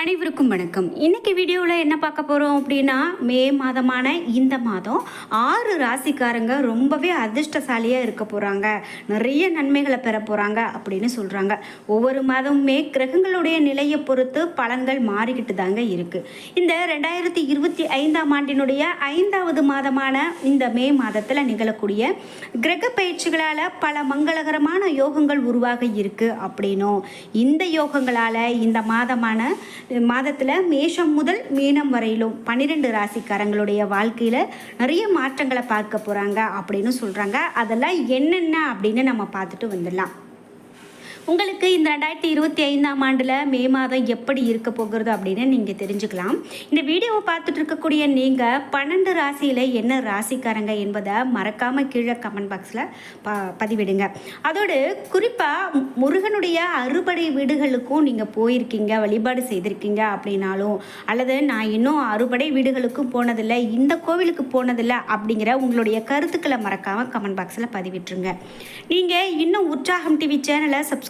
அனைவருக்கும் வணக்கம். இன்றைக்கி வீடியோவில் என்ன பார்க்க போகிறோம் அப்படின்னா மே மாதமான இந்த மாதம் ஆறு ராசிக்காரங்க ரொம்பவே அதிர்ஷ்டசாலியாக இருக்க போகிறாங்க நிறைய நன்மைகளை பெற போகிறாங்க அப்படின்னு சொல்கிறாங்க ஒவ்வொரு மாதமுமே கிரகங்களுடைய நிலையை பொறுத்து பலன்கள் மாறிக்கிட்டு தாங்க இருக்குது இந்த ரெண்டாயிரத்தி இருபத்தி ஐந்தாம் ஆண்டினுடைய ஐந்தாவது மாதமான இந்த மே மாதத்தில் நிகழக்கூடிய கிரக பயிற்சிகளால் பல மங்களகரமான யோகங்கள் உருவாக இருக்குது அப்படின்னும். இந்த யோகங்களால் இந்த மாதமான மாதத்தில் மேஷம் முதல் மீனம் வரையிலும் பன்னிரெண்டு ராசிக்காரங்களுடைய வாழ்க்கையில் நிறைய மாற்றங்களை பார்க்க போகிறாங்க அப்படின்னு சொல்கிறாங்க அதெல்லாம் என்னென்ன அப்படின்னு நம்ம பார்த்துட்டு வந்துடலாம். உங்களுக்கு இந்த ரெண்டாயிரத்தி இருபத்தி ஐந்தாம் ஆண்டில் மே மாதம் எப்படி இருக்க போகிறது அப்படின்னு நீங்கள் தெரிஞ்சுக்கலாம். இந்த வீடியோவை பார்த்துட்டு இருக்கக்கூடிய நீங்கள் பன்னெண்டு ராசியில் என்ன ராசிக்காரங்க என்பதை மறக்காமல் கீழே கமெண்ட் பாக்ஸில் ப பதிவிடுங்க. அதோடு குறிப்பாக முருகனுடைய அறுபடை வீடுகளுக்கும் நீங்கள் போயிருக்கீங்க வழிபாடு செய்திருக்கீங்க அப்படின்னாலும் அல்லது நான் இன்னும் அறுபடை வீடுகளுக்கும் போனதில்லை இந்த கோவிலுக்கு போனதில்லை அப்படிங்கிற உங்களுடைய கருத்துக்களை மறக்காமல் கமெண்ட் பாக்ஸில் பதிவிட்டுருங்க. நீங்கள் இன்னும் உற்சாகம் டிவி சேனலை சப்ஸ்கிரைப்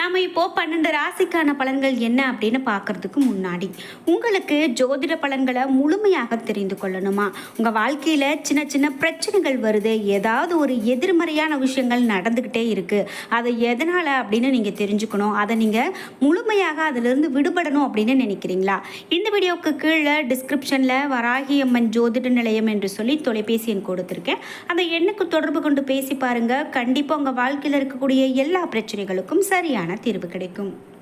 நாம இப்போ பன்னெண்டு ராசிக்கான பலன்கள் என்ன அப்படின்னு பார்க்கறதுக்கு முன்னாடி உங்களுக்கு ஜோதிட பலன்களை முழுமையாக தெரிந்து கொள்ளணுமா? உங்கள் வாழ்க்கையில் சின்ன சின்ன பிரச்சனைகள் வருது ஏதாவது ஒரு எதிர்மறையான விஷயங்கள் நடந்துக்கிட்டே இருக்குது அதை எதனால் அப்படின்னு நீங்கள் தெரிஞ்சுக்கணும். அதை நீங்கள் முழுமையாக அதிலிருந்து விடுபடணும் அப்படின்னு நினைக்கிறீங்களா? இந்த வீடியோவுக்கு கீழே டிஸ்கிரிப்ஷனில் வராகியம்மன் ஜோதிட நிலையம் என்று சொல்லி தொலைபேசி எண் கொடுத்துருக்கேன். அந்த எண்ணுக்கு தொடர்பு கொண்டு பேசி பாருங்கள் கண்டிப்பாக உங்கள் வாழ்க்கையில் இருக்கக்கூடிய எல்லா பிரச்சனைகளுக்கும் சரியான தீர்வு கிடைக்கும்.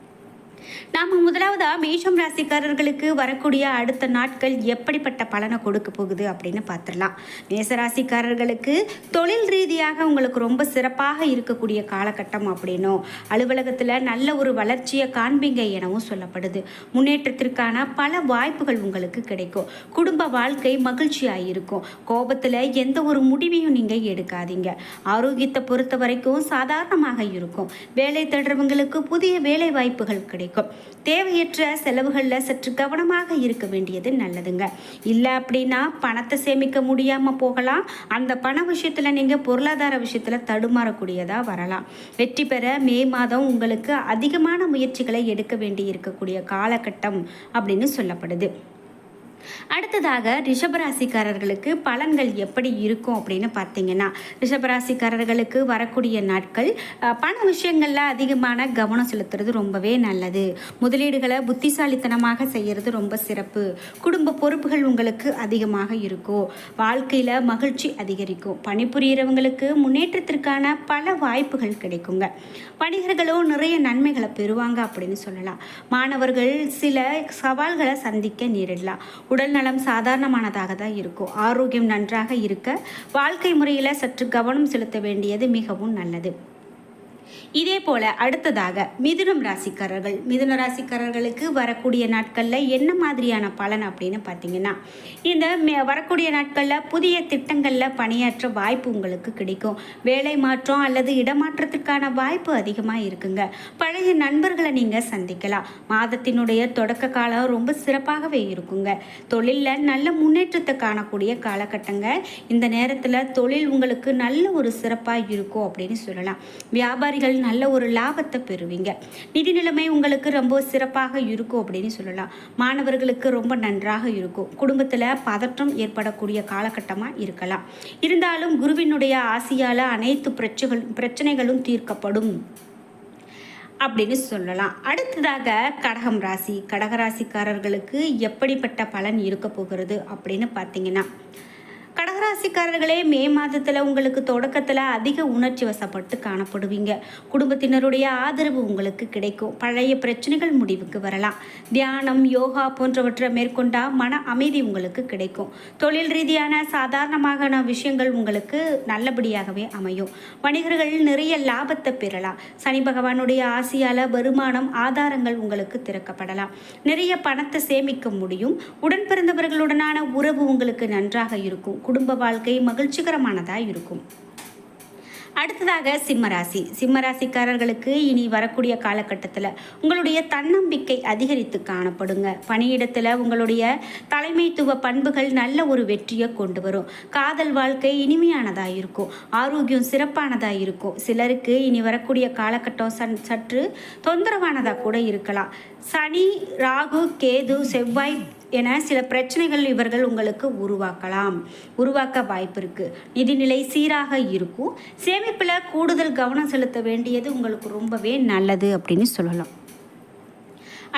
நாம் முதலாவதாக மேஷம் ராசிக்காரர்களுக்கு வரக்கூடிய அடுத்த நாட்கள் எப்படிப்பட்ட பலனை கொடுக்க போகுது அப்படின்னு பார்த்துடலாம். மேச ராசிக்காரர்களுக்கு தொழில் ரீதியாக உங்களுக்கு ரொம்ப சிறப்பாக இருக்கக்கூடிய காலகட்டம் அப்படின்னும் அலுவலகத்தில் நல்ல ஒரு வளர்ச்சியை காண்பீங்க எனவும் சொல்லப்படுது. முன்னேற்றத்திற்கான பல வாய்ப்புகள் உங்களுக்கு கிடைக்கும். குடும்ப வாழ்க்கை மகிழ்ச்சியாக இருக்கும். கோபத்தில் எந்த ஒரு முடிவையும் நீங்கள் எடுக்காதீங்க. ஆரோக்கியத்தை பொறுத்த வரைக்கும் சாதாரணமாக இருக்கும். வேலை தேடுறவங்களுக்கு புதிய வேலை வாய்ப்புகள் கிடைக்கும். தேவையற்ற செலவுகளில் சற்று கவனமாக இருக்க வேண்டியது நல்லதுங்க. இல்லை அப்படின்னா பணத்தை சேமிக்க முடியாமல் போகலாம். அந்த பண விஷயத்தில் நீங்கள் பொருளாதார விஷயத்தில் தடுமாறக்கூடியதாக வரலாம். வெற்றி பெற மே மாதம் உங்களுக்கு அதிகமான முயற்சிகளை எடுக்க வேண்டி இருக்கக்கூடிய காலகட்டம் அப்படின்னு சொல்லப்படுது. அடுத்ததாக ரிஷபராசிக்காரர்களுக்கு பலன்கள் எப்படி இருக்கும் அப்படின்னு பார்த்தீங்கன்னா ரிஷபராசிக்காரர்களுக்கு வரக்கூடிய நாட்கள் பண விஷயங்களில் அதிகமான கவனம் செலுத்துறது ரொம்பவே நல்லது. முதலீடுகளை புத்திசாலித்தனமாக செய்கிறது ரொம்ப சிறப்பு. குடும்ப பொறுப்புகள் உங்களுக்கு அதிகமாக இருக்கும். வாழ்க்கையில் மகிழ்ச்சி அதிகரிக்கும். பணிபுரியறவங்களுக்கு முன்னேற்றத்திற்கான பல வாய்ப்புகள் கிடைக்குங்க. வணிகர்களும் நிறைய நன்மைகளை பெறுவாங்க அப்படின்னு சொல்லலாம். மாணவர்கள் சில சவால்களை சந்திக்க நேரிடலாம். உடல் நலம் சாதாரணமானதாக தான் இருக்கும். ஆரோக்கியம் நன்றாக இருக்க வாழ்க்கை முறையில் சற்று கவனம் செலுத்த வேண்டியது மிகவும் நல்லது. இதே போல அடுத்ததாக மிதுனம் ராசிக்காரர்கள். மிதுன ராசிக்காரர்களுக்கு வரக்கூடிய நாட்களில் என்ன மாதிரியான பலன் அப்படின்னு பார்த்தீங்கன்னா இந்த மே- வரக்கூடிய நாட்களில் புதிய திட்டங்களில் பணியாற்ற வாய்ப்பு உங்களுக்கு கிடைக்கும். வேலை மாற்றம் அல்லது இடமாற்றத்திற்கான வாய்ப்பு அதிகமாக இருக்குங்க. பழைய நண்பர்களை நீங்கள் சந்திக்கலாம். மாதத்தினுடைய தொடக்க காலம் ரொம்ப சிறப்பாகவே இருக்குங்க. தொழிலில் நல்ல முன்னேற்றத்தை காணக்கூடிய காலகட்டங்க. இந்த நேரத்தில் தொழில் உங்களுக்கு நல்ல ஒரு சிறப்பாக இருக்கும் அப்படின்னு சொல்லலாம். வியாபாரிகள் நல்ல ஒரு லாபத்தை பெறுவீங்க. நிதி நிலைமை உங்களுக்கு ரொம்ப சிறப்பாக இருக்கும் அப்படின்னு சொல்லலாம். மாணவர்களுக்கு ரொம்ப நன்றாக இருக்கும். குடும்பத்தில் பதற்றம் ஏற்படக்கூடிய காலகட்டமாக இருக்கலாம். இருந்தாலும் குருவினுடைய ஆசையால் அனைத்து பிரச்சனைகள் பிரச்சனைகளும் தீர்க்கப்படும் அப்படின்னு சொல்லலாம். அடுத்ததாக கடகம் ராசி. கடகராசிக்காரர்களுக்கு எப்படிப்பட்ட பலன் இருக்க போகிறது அப்படின்னு பார்த்தீங்கன்னா கடகராசிக்காரர்களே மே மாதத்தில் உங்களுக்கு தொடக்கத்தில் அதிக உணர்ச்சி வசப்பட்டு காணப்படுவீங்க. குடும்பத்தினருடைய ஆதரவு உங்களுக்கு கிடைக்கும். பழைய பிரச்சனைகள் முடிவுக்கு வரலாம். தியானம் யோகா போன்றவற்றை மேற்கொண்டால் மன அமைதி உங்களுக்கு கிடைக்கும். தொழில் ரீதியான சாதாரணமான விஷயங்கள் உங்களுக்கு நல்லபடியாகவே அமையும். வணிகர்கள் நிறைய லாபத்தை பெறலாம். சனி பகவானுடைய ஆசையால் வருமானம் ஆதாரங்கள் உங்களுக்கு திறக்கப்படலாம். நிறைய பணத்தை சேமிக்க முடியும். உடன் பிறந்தவர்களுடனான உறவு உங்களுக்கு நன்றாக இருக்கும். குடும்ப வாழ்க்கை மகிழ்ச்சிகரமானதாக இருக்கும். அடுத்ததாக சிம்மராசி. சிம்மராசிக்காரர்களுக்கு இனி வரக்கூடிய காலகட்டத்தில் உங்களுடைய தன்னம்பிக்கை அதிகரித்து காணப்படுங்க. பணியிடத்தில் உங்களுடைய தலைமைத்துவ பண்புகள் நல்ல ஒரு வெற்றியை கொண்டு வரும். காதல் வாழ்க்கை இனிமையானதாக இருக்கும். ஆரோக்கியம் சிறப்பானதாக இருக்கும். சிலருக்கு இனி வரக்கூடிய காலகட்டம் சன் சற்று தொந்தரவானதாக கூட இருக்கலாம். சனி ராகு கேது செவ்வாய் என சில பிரச்சனைகள் இவர்கள் உங்களுக்கு உருவாக்கலாம். உருவாக்க வாய்ப்பு இருக்குது நிதிநிலை சீராக இருக்கும். சேமிப்பில் கூடுதல் கவனம் செலுத்த வேண்டியது உங்களுக்கு ரொம்பவே நல்லது அப்படின்னு சொல்லலாம்.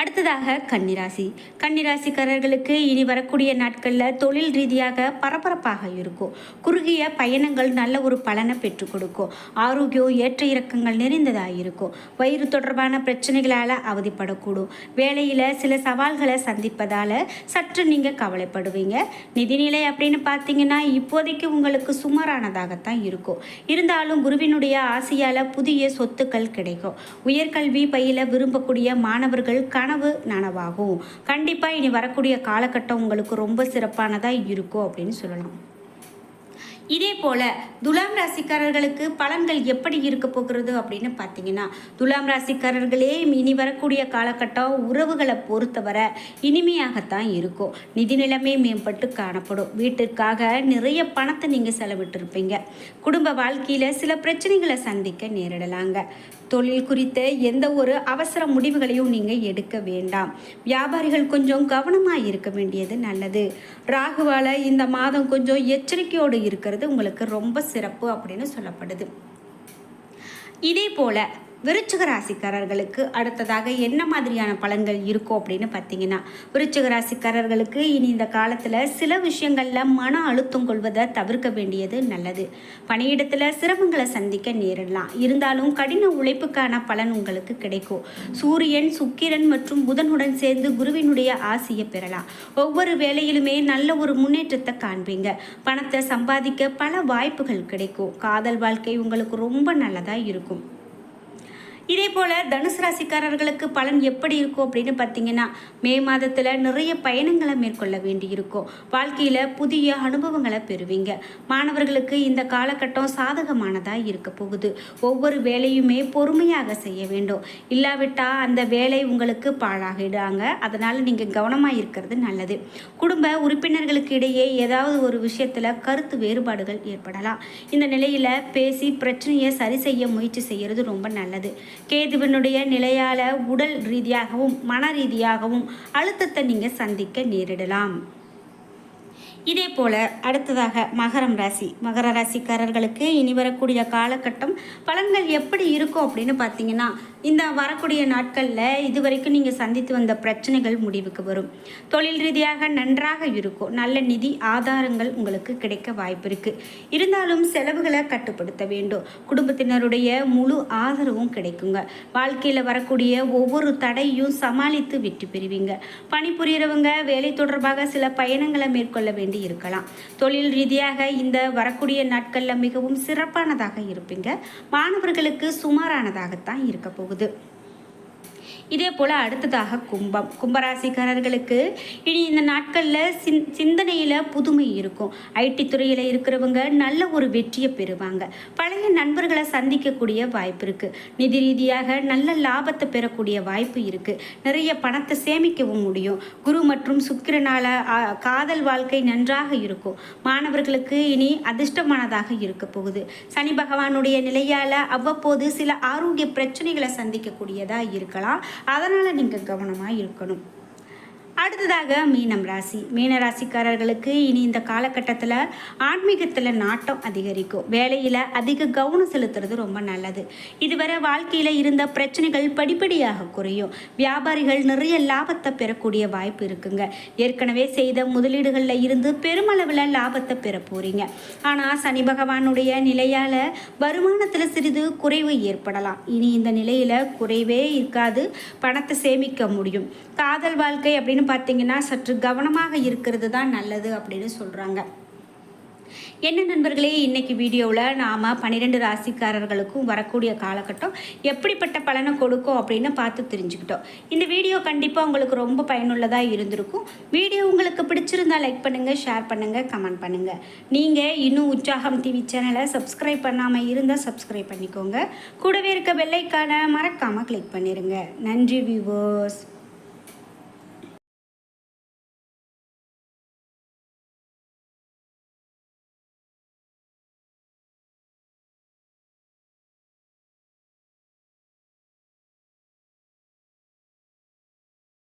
அடுத்ததாக கன்னிராசி. கன்னிராசிக்காரர்களுக்கு இனி வரக்கூடிய நாட்களில் தொழில் ரீதியாக பரபரப்பாக இருக்கும். குறுகிய பயணங்கள் நல்ல ஒரு பலனை பெற்றுக் கொடுக்கும். ஆரோக்கியம் ஏற்ற இறக்கங்கள் நிறைந்ததாக இருக்கும். வயிறு தொடர்பான பிரச்சனைகளால் அவதிப்படக்கூடும். வேலையில் சில சவால்களை சந்திப்பதால் சற்று நீங்கள் கவலைப்படுவீங்க. நிதிநிலை அப்படின்னு பார்த்தீங்கன்னா இப்போதைக்கு உங்களுக்கு சுமாரானதாகத்தான் இருக்கும். இருந்தாலும் குருவினுடைய ஆசையால் புதிய சொத்துக்கள் கிடைக்கும். உயர்கல்வி பயில விரும்பக்கூடிய மாணவர்கள் கனவு நனவாகும். கண்டிப்பாக இனி வரக்கூடிய காலகட்டம் உங்களுக்கு ரொம்ப சிறப்பானதாக இருக்கும் அப்படின்னு சொல்லலாம். இதே போல துலாம் ராசிக்காரர்களுக்கு பலன்கள் எப்படி இருக்க போகிறது அப்படின்னு பார்த்தீங்கன்னா துலாம் ராசிக்காரர்களே இனி வரக்கூடிய காலகட்டம் உறவுகளை பொறுத்தவரை இனிமையாகத்தான் இருக்கும். நிதி நிலைமை மேம்பட்டு காணப்படும். வீட்டிற்காக நிறைய பணத்தை நீங்கள் செலவிட்டிருப்பீங்க. குடும்ப வாழ்க்கையில் சில பிரச்சனைகளை சந்திக்க நேரிடலாங்க. தொழில் குறித்த எந்த ஒரு அவசர முடிவுகளையும் நீங்கள் எடுக்க வேண்டாம். வியாபாரிகள் கொஞ்சம் கவனமாக இருக்க வேண்டியது நல்லது. ராகுவால இந்த மாதம் கொஞ்சம் எச்சரிக்கையோடு இருக்கிறது உங்களுக்கு ரொம்ப சிறப்பு அப்படின்னு சொல்லப்படுது. இதே போல விருச்சிக ராசிக்காரர்களுக்கு அடுத்ததாக என்ன மாதிரியான பலன்கள் இருக்கும் அப்படின்னு பார்த்தீங்கன்னா விருச்சிக ராசிக்காரர்களுக்கு இனி இந்த காலத்தில் சில விஷயங்களில் மன அழுத்தம் கொள்வதை தவிர்க்க வேண்டியது நல்லது. பணியிடத்தில் சிரமங்களை சந்திக்க நேரிடலாம். இருந்தாலும் கடின உழைப்புக்கான பலன் உங்களுக்கு கிடைக்கும். சூரியன் சுக்கிரன் மற்றும் புதனுடன் சேர்ந்து குருவினுடைய ஆசையை பெறலாம். ஒவ்வொரு வேலையிலுமே நல்ல ஒரு முன்னேற்றத்தை காண்பீங்க. பணத்தை சம்பாதிக்க பல வாய்ப்புகள் கிடைக்கும். காதல் வாழ்க்கை உங்களுக்கு ரொம்ப நல்லதாக இருக்கும். இதே போல் தனுசு ராசிக்காரர்களுக்கு பலன் எப்படி இருக்கும் அப்படின்னு பார்த்தீங்கன்னா மே மாதத்தில் நிறைய பயணங்களை மேற்கொள்ள வேண்டி இருக்கும் வாழ்க்கையில் புதிய அனுபவங்களை பெறுவீங்க. மாணவர்களுக்கு இந்த காலகட்டம் சாதகமானதாக இருக்க போகுது. ஒவ்வொரு வேலையுமே பொறுமையாக செய்ய வேண்டும். இல்லாவிட்டால் அந்த வேலை உங்களுக்கு பாழாகிடுவாங்க அதனால் நீங்கள் கவனமாக இருக்கிறது நல்லது. குடும்ப உறுப்பினர்களுக்கு இடையே ஏதாவது ஒரு விஷயத்தில் கருத்து வேறுபாடுகள் ஏற்படலாம். இந்த நிலையில் பேசி பிரச்சனையை சரி செய்ய முயற்சி செய்கிறது ரொம்ப நல்லது. கேதுவினுடைய நிலையால உடல் ரீதியாகவும் மன ரீதியாகவும் அழுத்தத்தை நீங்கள் சந்திக்க நேரிடலாம். இதே போல் அடுத்ததாக மகரம் ராசி. மகர ராசிக்காரர்களுக்கு இனி வரக்கூடிய காலகட்டம் பலன்கள் எப்படி இருக்கும் அப்படின்னு பார்த்தீங்கன்னா இந்த வரக்கூடிய நாட்களில் இது வரைக்கும் நீங்கள் சந்தித்து வந்த பிரச்சனைகள் முடிவுக்கு வரும். தொழில் ரீதியாக நன்றாக இருக்கும். நல்ல நிதி ஆதாரங்கள் உங்களுக்கு கிடைக்க வாய்ப்பு இருக்குது இருந்தாலும் செலவுகளை கட்டுப்படுத்த வேண்டும். குடும்பத்தினருடைய முழு ஆதரவும் கிடைக்குங்க. வாழ்க்கையில் வரக்கூடிய ஒவ்வொரு தடையும் சமாளித்து வெற்றி பெறுவீங்க. பணிபுரியறவங்க வேலை தொடர்பாக சில பயணங்களை மேற்கொள்ள வேண்டி இருக்கலாம். தொழில் ரீதியாக இந்த வரக்கூடிய நாட்களில் மிகவும் சிறப்பானதாக இருப்பீங்க. மாணவர்களுக்கு சுமாரானதாகத்தான் இருக்க போகுது. இதே போல் அடுத்ததாக கும்பம். கும்பராசிக்காரர்களுக்கு இனி இந்த நாட்களில் சிந் சிந்தனையில் புதுமை இருக்கும். ஐடி துறையில் இருக்கிறவங்க நல்ல ஒரு வெற்றியை பெறுவாங்க. பழைய நண்பர்களை சந்திக்கக்கூடிய வாய்ப்பு இருக்குது நிதி ரீதியாக நல்ல லாபத்தை பெறக்கூடிய வாய்ப்பு இருக்குது நிறைய பணத்தை சேமிக்கவும் முடியும். குரு மற்றும் சுக்கிரனால் காதல் வாழ்க்கை நன்றாக இருக்கும். மாணவர்களுக்கு இனி அதிர்ஷ்டமானதாக இருக்க போகுது. சனி பகவானுடைய நிலையால் அவ்வப்போது சில ஆரோக்கிய பிரச்சனைகளை சந்திக்கக்கூடியதாக இருக்கலாம். அதனால் நீங்கள் கவனமாக இருக்கணும். அடுத்ததாக மீனம் ராசி. மீன ராசிக்காரர்களுக்கு இனி இந்த காலகட்டத்தில் ஆன்மீகத்தில் நாட்டம் அதிகரிக்கும். வேலையில் அதிக கவனம் செலுத்துறது ரொம்ப நல்லது. இதுவரை வாழ்க்கையில் இருந்த பிரச்சனைகள் படிப்படியாக குறையும். வியாபாரிகள் நிறைய லாபத்தை பெறக்கூடிய வாய்ப்பு இருக்குங்க. ஏற்கனவே செய்த முதலீடுகளில் இருந்து பெருமளவில் லாபத்தை பெற போறீங்க. ஆனால் சனி பகவானுடைய நிலையால் வருமானத்தில் சிறிது குறைவு ஏற்படலாம். இனி இந்த நிலையில் குறைவே இருக்காது. பணத்தை சேமிக்க முடியும். காதல் வாழ்க்கை அப்படின்னு பார்த்தீங்கன்னா சற்று கவனமாக இருக்கிறது தான் நல்லது அப்படின்னு சொல்கிறாங்க என்ன நண்பர்களே இன்னைக்கு வீடியோவில் நாம் பன்னிரெண்டு ராசிக்காரர்களுக்கும் வரக்கூடிய காலகட்டம் எப்படிப்பட்ட பலனை கொடுக்கும் அப்படின்னு பார்த்து தெரிஞ்சுக்கிட்டோம். இந்த வீடியோ கண்டிப்பாக உங்களுக்கு ரொம்ப பயனுள்ளதாக இருந்திருக்கும். வீடியோ உங்களுக்கு பிடிச்சிருந்தா லைக் பண்ணுங்கள் ஷேர் பண்ணுங்கள் கமெண்ட் பண்ணுங்கள் நீங்கள் இன்னும் உற்சாகம் டிவி சேனலை சப்ஸ்கிரைப் பண்ணாமல் இருந்தால் சப்ஸ்கிரைப் பண்ணிக்கோங்க. கூடவே இருக்க வெள்ளைக்கான மறக்காமல் கிளிக் பண்ணிடுங்க நன்றி வியூவர்ஸ்